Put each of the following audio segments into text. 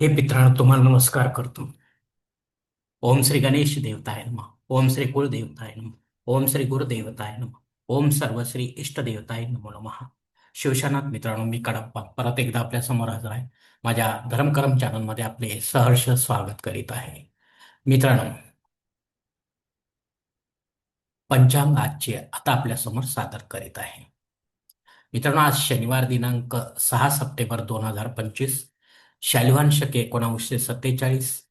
हे मित्रांनो तुम्हाला नमस्कार करतो. ओम श्री गणेश देवताय नमः ओम श्री कुलदेवताय नम ओम श्री गुरुदेवताय नम ओम सर्वश्री इष्टदेवताय नमो नम. शिवशानात मित्रांनो मी कडप्पा परत एकदा आपल्यासमोर हजर आहे. माझ्या धर्मकरम चॅनलमध्ये आपले सहर्ष स्वागत करीत आहे. मित्रांनो पंचांग आजचे आता आपल्यासमोर सादर करीत आहे. मित्रांनो आज शनिवार दिनांक सहा सप्टेंबर दोन हजार पंचवीस शालिवान शके एकोणावीसशे सत्तेचाळीस.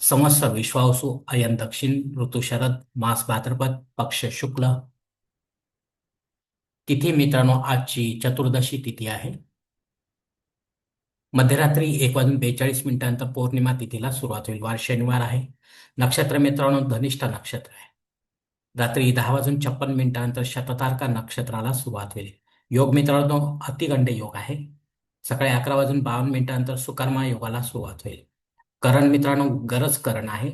संवत्सर विश्वावसू अयन दक्षिण ऋतू शरद मास भाद्रपद पक्ष शुक्ल. तिथी मित्रांनो आजची चतुर्दशी तिथी आहे. मध्यरात्री एक वाजून बेचाळीस मिनिटांत पौर्णिमा तिथीला सुरुवात होईल. वार शनिवार आहे. नक्षत्र मित्रांनो धनिष्ठ नक्षत्र आहे. रात्री दहा वाजून छप्पन मिनिटांनंतर शततारका नक्षत्राला सुरुवात होईल. योग मित्रांनो अतिगंड योग आहे. सकाळी अकरा वाजून बावन्न मिनिटानंतर सुकर्मा योगाला सुरुवात होईल. करण मित्रांनो गरज करण आहे.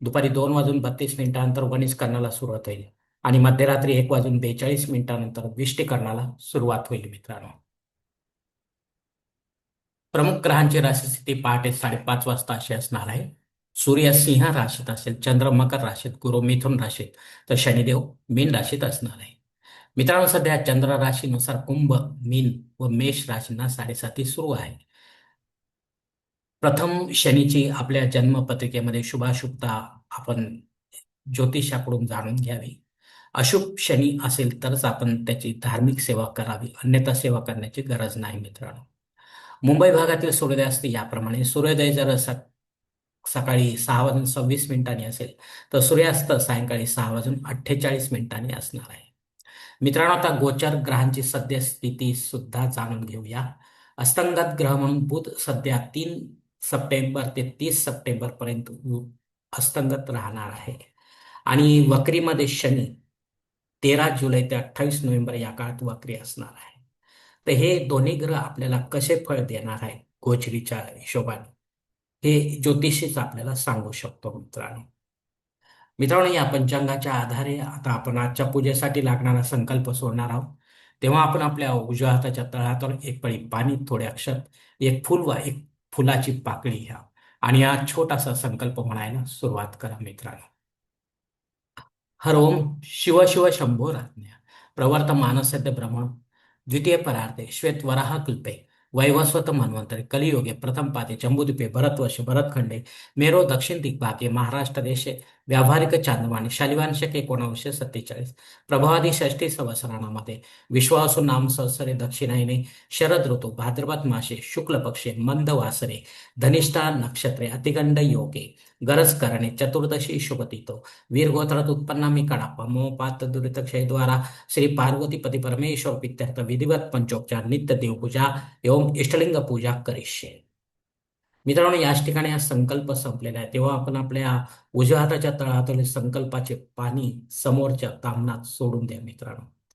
दुपारी दोन वाजून बत्तीस मिनिटानंतर वनिज करणाला सुरुवात होईल आणि मध्यरात्री एक वाजून बेचाळीस मिनिटानंतर विष्टीकरणाला सुरुवात होईल मित्रांनो. प्रमुख ग्रहांची राशीस्थिती पहाटे साडेपाच वाजता अशी असणार आहे. सूर्य सिंह राशीत असेल चंद्र मकर राशीत गुरु मिथुन राशीत तर शनिदेव मीन राशीत असणार आहे. मित्रांनो सध्या चंद्र राशीनुसार कुंभ मीन व मेष राशींना साडेसाती सुरू आहे. प्रथम शनीची आपल्या जन्मपत्रिकेमध्ये शुभाशुभता आपण ज्योतिषाकडून जाणून घ्यावी. अशुभ शनी असेल तरच आपण त्याची धार्मिक सेवा करावी अन्यथा सेवा करण्याची गरज नाही मित्रांनो. मुंबई भागातील सूर्योदयास्त याप्रमाणे सूर्योदय जर सकाळी सहा वाजून सव्वीस मिनिटांनी असेल तर सूर्यास्त सायंकाळी सहा वाजून अठ्ठेचाळीस मिनिटांनी असणार आहे. मित्रांनो आता गोचर ग्रहांची सद्यस्थिती सुद्धा जाणून घेऊया. अस्तंगत ग्रह म्हणून बुध सध्या तीन सप्टेंबर ते तीस सप्टेंबर पर्यंत अस्तंगत राहणार आहे. आणि वक्रीमध्ये शनी तेरा जुलै ते अठ्ठावीस नोव्हेंबर या काळात वक्री असणार आहे. तर हे दोन्ही ग्रह आपल्याला कसे फळ देणार आहे? गोचरीच्या हिशोबाने. हे ज्योतिषीच आपल्याला सांगू शकतो मित्रांनो. मित्रांनो या पंचांगाच्या आधारे आता आपण आजच्या पूजेसाठी लागणारा संकल्प सोडणार आहोत. तेव्हा आपण आपल्या उजव्या हाताच्या तळहातावर एक पळी पाणी थोडे अक्षर एक फुल व एक फुलाची पाकळी घ्या. आणि हा छोटासा संकल्प म्हणायला सुरुवात करा मित्रांनो. हर ओम शिव शिव शंभो राज्ञा. प्रवर्त मानसद्य ब्रह्मण. द्वितीय परार्थे श्वेत वराह कल्पे. वैवस्वत मन्वंतरी कलियुगे प्रथम पाते चंबुदीपे भरतवर्ष भरतखंडे मेरो दक्षिण दिग्भागे महाराष्ट्र देशे व्यावहारिक चांदवाणी शालिवांशक एकोणावीसशे सत्तेचाळीस प्रभावादी षष्टी संवत्सरामध्ये विश्वासू नाम संसरे दक्षिणायने शरद ऋतू भाद्रपद मासे शुक्ल पक्षे मंद वासरे धनिष्ठा नक्षत्रे अतिगंड योगे। गरज करणे. चतुर्दशी शुभतितो वीरगोत्रात उत्पन्ना मी कडाप्पा मोपात दुरित क्षयद्वारा श्री पार्वतीपती परमेश्वर पित्यर्थ विधिवत पंचोपचार. नित्य देवपूजा एवं इष्टलिंग पूजा करिष्ये. मित्रांनो याच ठिकाणी हा संकल्प संपलेला आहे. तेव्हा आपण आपल्या उजव्या हाताच्या तळहातातील संकल्पाचे पाणी समोरच्या तामणात सोडून द्या मित्रांनो.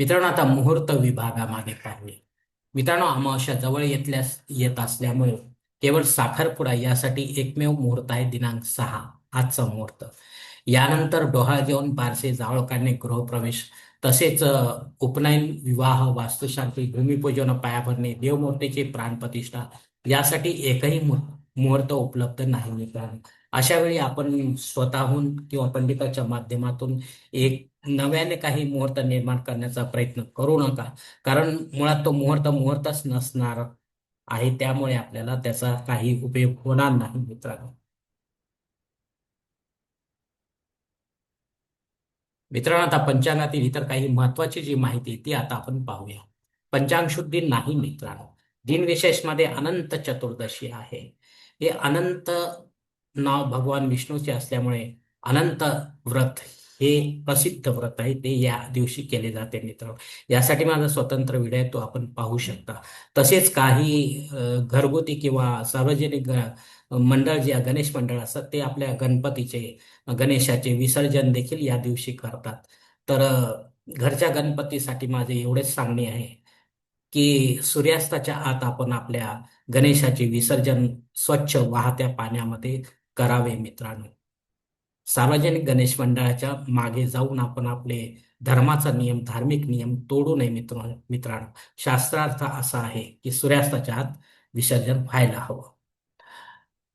मित्रांनो आता मुहूर्त विभागामागे पाहूया मित्रांनो अमावस्या जवळ येतल्यास येत असल्यामुळे केवळ साखरपुडा यासाठी एकमेव मुहूर्त आहे दिनांक सहा आजचा मुहूर्त. यानंतर डोहाळ जेवण बारसे जावळकांनी गृहप्रवेश तसेच उपनयन विवाह वास्तुशांती भूमिपूजन पायाभरणी देवमूर्तीची प्राणप्रतिष्ठा यासाठी एकही मुहूर्त उपलब्ध नाही मित्रांनो. अशा वेळी आपण स्वतःहून किंवा पंडिताच्या माध्यमातून एक नव्याने काही मुहूर्त निर्माण करण्याचा प्रयत्न करू नका. कारण मुळात तो मुहूर्त मुहूर्तच नसणार आहे त्यामुळे आपल्याला त्याचा काही उपयोग होणार नाही मित्रांनो. मित्रांनो आता पंचांगातील इतर काही महत्वाची जी माहिती ती आता आपण पाहूया. पंचांग शुद्धी नाही मित्रांनो. दिनविशेषमध्ये अनंत चतुर्दशी आहे. हे अनंत नाव भगवान विष्णूचे असल्यामुळे अनंत व्रत हे प्रसिद्ध व्रत आहे ते या दिवशी केले जाते मित्र यासाठी माझा स्वतंत्र व्हिडिओ आहे तो आपण पाहू शकता. तसेच काही घरगुती किंवा सार्वजनिक मंडळ जे गणेश मंडळ असतात ते आपल्या गणपतीचे गणेशाचे विसर्जन देखील या दिवशी करतात. तर घरच्या गणपतीसाठी माझे एवढेच सांगणे आहे की सूर्यास्ताच्या आत आपण आपल्या गणेशाचे विसर्जन स्वच्छ वाहत्या पाण्यामध्ये करावे मित्रांनो. सार्वजनिक गणेश मंडळाच्या मागे जाऊन आपण आपले धर्माचा नियम धार्मिक नियम तोडू नये मित्र मित्रांनो. शास्त्रार्थ असा आहे की सूर्यास्ताच्या आत विसर्जन व्हायला हवं.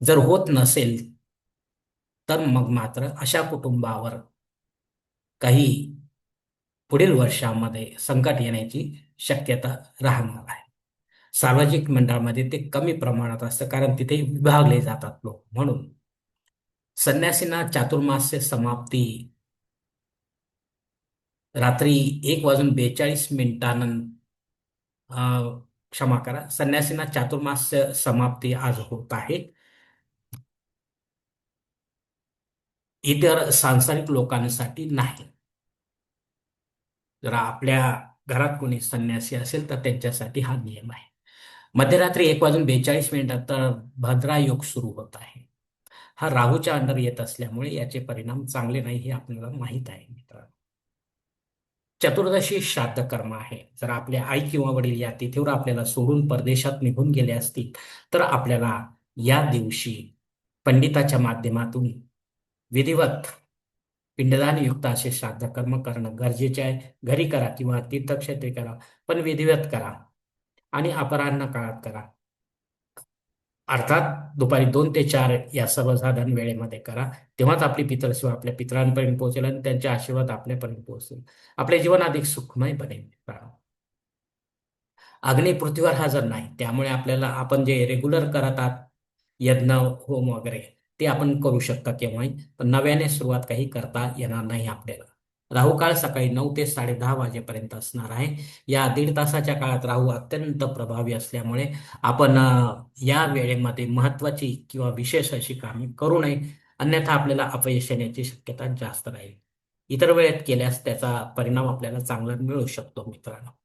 जर होत नसेल तर मग मात्र अशा कुटुंबावर काही पुढील वर्षामध्ये संकट येण्याची शक्यता राहणार आहे. सार्वजनिक मंडळामध्ये ते कमी प्रमाणात असतं कारण तिथे विभागले जातात लोक म्हणून. संन्यासींना चातुर्मास्य समाप्ती. रात्री एक वाजून बेचाळीस मिनिटानं क्षमा करा. संन्यासींना चातुर्मास्य समाप्ती आज होत आहे. इतर सांसारिक लोकांसाठी नाही. जर आपल्या घरात कोणी संन्यासी असेल तर त्यांच्यासाठी हा नियम आहे. मध्यरात्री एक वाजून बेचाळीस मिनिटात भद्रा योग सुरू होत आहे. हा राहूच्या अंडर येत असल्यामुळे याचे परिणाम चांगले नाही हे आपल्याला माहीत आहे मित्रांनो. चतुर्दशी श्राद्ध कर्म आहे. जर आपले आई किंवा वडील या तिथीवर आपल्याला सोडून परदेशात निघून गेले असतील तर आपल्याला या दिवशी पंडिताच्या माध्यमातून विधिवत पिंडदान युक्त असे श्राद्ध कर्म करणं गरजेचे आहे. घरी करा किंवा तीर्थक्षेत्री करा पण विधिवत करा आणि अपराह्न काळात करा. अर्थात दुपारी दोन ते चार या सर्वसाधारण वेळेमध्ये करा. तेव्हाच आपली पितरसेवा आपल्या पितरांपर्यंत पोहोचेल आणि त्यांचे आशीर्वाद आपल्यापर्यंत पोहोचेल. आपले जीवन अधिक सुखमय बनेल. अग्नी पृथ्वीवर हजर नाही त्यामुळे आपल्याला आपण जे रेग्युलर करत आहात यज्ञ होम वगैरे ते आपण करू शकता केव्हाही पण नव्याने सुरुवात काही करता येणार नाही आपल्याला. राहू काळ सकाळी नऊ ते साडे दहा वाजेपर्यंत असणार आहे. या दीड तासाच्या काळात राहू अत्यंत प्रभावी असल्यामुळे आपण या वेळेमध्ये महत्वाची किंवा विशेष अशी कामे करू नये. अन्यथा आपल्याला अपयश येण्याची शक्यता जास्त राहील. इतर वेळेत केल्यास त्याचा परिणाम आपल्याला चांगला मिळू शकतो मित्रांनो.